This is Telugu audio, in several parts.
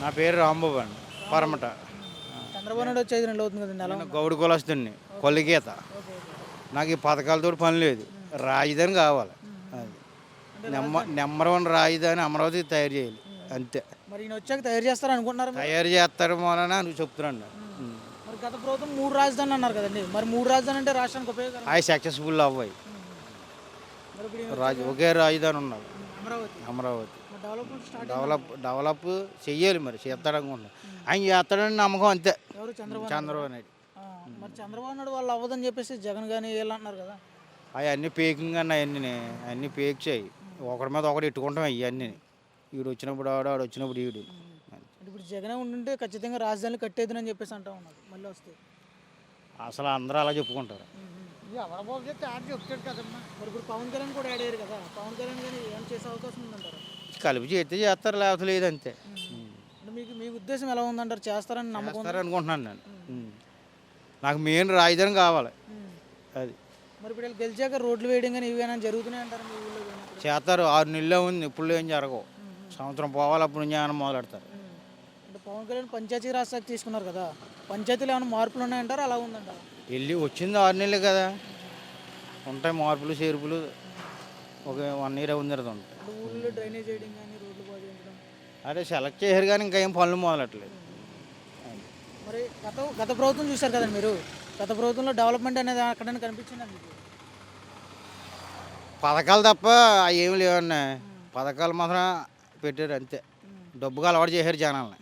నా పేరు రాంబాబు అండి పరమట. చంద్రబాబు నాయుడు వచ్చి ఐదు నెలలు అవుతుంది కదండి ఎలా నేను గౌడు కొల్లిగీత నాకు ఈ పథకాలతో పని లేదు. రాజధాని కావాలి. అది. నెంబర్ నెంబర్ వన్ రాజధాని అమరావతి తయారు చేయాలి. అంతే. మరి ఈయన వచ్చాక తయారు చేస్తారు అనుకుంటున్నారు మీరు? తయారు చేస్తారు మూలన నువ్వు చెప్తున్నాను. మరి గత ప్రభుత్వం మూడు రాజధానులు అన్నారు కదండి. మరి మూడు రాజధాని అంటే రాష్ట్రానికి ఉపయోగకరం? అవి సక్సెస్ఫుల్ అవ్వాయి. మరి ఇప్పుడు ఈయన రాజు ఒకే రాజధాని ఉన్నది. అమరావతి. అమరావతి. డెవలప్ డెవలప్ చెయ్యాలి మరి చేస్తాడనుకుంటున్నా ఆయన చేస్తాడని నమ్మకం అంతే. చంద్రబాబు నాయుడు. మరి చంద్రబాబు నాయుడు వాళ్ళు అవ్వదని చెప్పేసి జగన్ కానీ వీళ్ళు అంటున్నారు కదా. అవన్నీ పేకింగ్ అన్న అవన్నీ అన్నీ పేక్ చేయి. ఒకటి మీద ఒకటి ఇట్టుకుంటాం అవన్నీ వీడు వచ్చినప్పుడు ఆడు ఆడు వచ్చినప్పుడు అంటే ఇప్పుడు జగనే ఉండుంటే ఖచ్చితంగా రాజధాని కట్టేదని చెప్పేసి అంటా ఉన్నారు మళ్ళీ వస్తే. అసలు అందరూ అలా చెప్పుకుంటారు. ఎవరబాబు చెప్తే ఆడ చెప్తాడు కదమ్మా. మరి ఇప్పుడు పవన్ కళ్యాణ్ కూడా యాడ్ అయ్యారు కదా. పవన్ కళ్యాణ్ కానీ ఏం చేసే అవకాశం ఉందంటారు? కలిపి చేస్తే చేస్తారు లేకపోతే లేదు అంతే అంటే మీకు మీ ఉద్దేశం ఎలా ఉందంటారు? చేస్తారని నమ్మకం ఉందా? చేస్తారు అనుకుంటున్నాను నేను. నాకు మెయిన్ రాజధాని కావాలి. అది. మరి ఇప్పుడు వీళ్ళు గెలిచాక రోడ్లు వేయడం కానీ ఇవేనా జరుగుతున్నాయి అంటారు మీ ఊళ్ళో కానీ? చేస్తారు. ఆరు నెలలే ఉంది. ఇప్పుడు ఏం జరగవు. సంవత్సరం పోవాలి అప్పుడు నుంచి ఏమైనా మొదలెడతారు. అంటే పవన్ కళ్యాణ్ పంచాయతీ రాజ్ శాఖ తీసుకున్నారు కదా. పంచాయతీలో ఏమైనా మార్పులు ఉన్నాయంటారు? అలా ఉందంటారు? వెళ్ళి వచ్చింది ఆరు నెలలు కదా. ఉంటాయి మార్పులు చేర్పులు. ఒక వన్ ఇయర్ ఉంది ఊళ్ళో డ్రైనేజ్ చేయడం కానీ రోడ్లు అదే సెలెక్ట్ చేశారు కానీ ఇంకా ఏం పనులు మొదలెట్టలేదు. మరి గత గత ప్రభుత్వం చూశారు కదండి మీరు? గత ప్రభుత్వంలో డెవలప్మెంట్ అనేది అక్కడనే కనిపించింది మీకు? పథకాలు తప్ప ఏమి లేవన్నా. పథకాలు మాత్రం పెట్టారు అంతే. డబ్బుగా అలవాటు చేశారు జనాల్ని.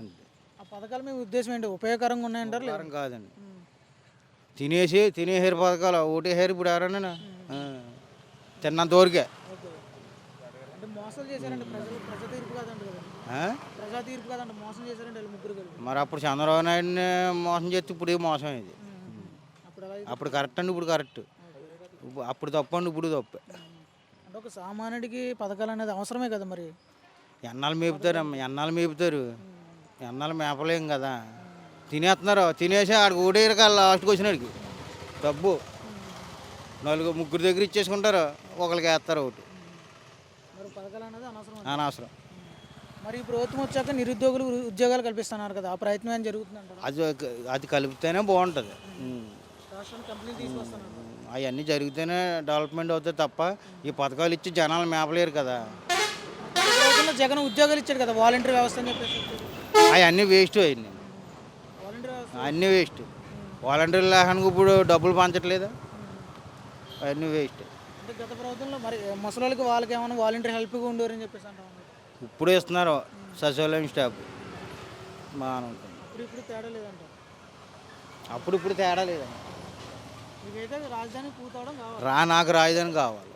అంతే ఆ పథకాలు మీ ఉద్దేశం ఏంటి? ఉపయోగకరంగా ఉన్నాయంటారు కాదండి. తినేసి తినేసారు పథకాలు ఓటేసారు ఇప్పుడు ఎవరన్నా. తిన్నంత కలిపి. మరి అప్పుడు చంద్రబాబు నాయుడిని మోసం చేస్తే ఇప్పుడు మోసం ఇది. అప్పుడు కరెక్ట్ అండి ఇప్పుడు కరెక్ట్. అప్పుడు తప్పు అండి ఇప్పుడు తప్పు. అంటే ఒక సామాన్యుడికి పథకాలు అనేది అవసరమే కదా మరి? ఎన్నాళ్ళు మేపుతారు అమ్మ ఎన్నాళ్ళు మేపుతారు? ఎన్నాళ్ళు మేపలేం కదా. తినేస్తున్నారు తినేసి ఆడికి ఓడేరు కాదు లాస్ట్కి వచ్చినాడికి. డబ్బు. నలుగురు ముగ్గురు దగ్గర ఇచ్చేసుకుంటారు ఒకరికి వేస్తారు ఒకటి. మరి పథకాలు అనేది అనవసరం మరి ఈ ప్రభుత్వం వచ్చాక నిరుద్యోగులు ఉద్యోగాలు కల్పిస్తున్నారు కదా ఆ ప్రయత్నం ఏం జరుగుతుందంటారు అది అది కలిపితేనే బాగుంటుంది. రాష్ట్రానికి కంపెనీ తీసుకొస్తున్నారు అవన్నీ జరిగితేనే డెవలప్మెంట్ అవుతుంది తప్ప ఈ పథకాలు ఇచ్చి జనాలు మేపలేరు కదా. జగన్ ఉద్యోగాలు ఇచ్చాడు కదా వాలంటీర్ వ్యవస్థ అని చెప్పేసి. అవన్నీ వేస్ట్ అయ్యింది వాలంటీర్ అన్నీ వేస్ట్. వాలంటీర్లు లేకనుక ఇప్పుడు డబ్బులు పంచట్లేదా? అవన్నీ వేస్ట్ అంటే గత ప్రభుత్వంలో మరి వాళ్ళకి వాళ్ళకి ఏమైనా వాలంటీర్ హెల్ప్గా ఉండేవారని చెప్పేసి అంటా ఇప్పుడు ఇస్తున్నారు సచివాలయం స్టాఫ్ బాగానే ఉంటుంది ఇప్పుడు ఇప్పుడు తేడా లేదంట అప్పుడు ఇప్పుడు తేడా లేదండి. మీకైతే రాజధాని పూర్తవడం కావాలి. రా నాకు రాజధాని కావాలి.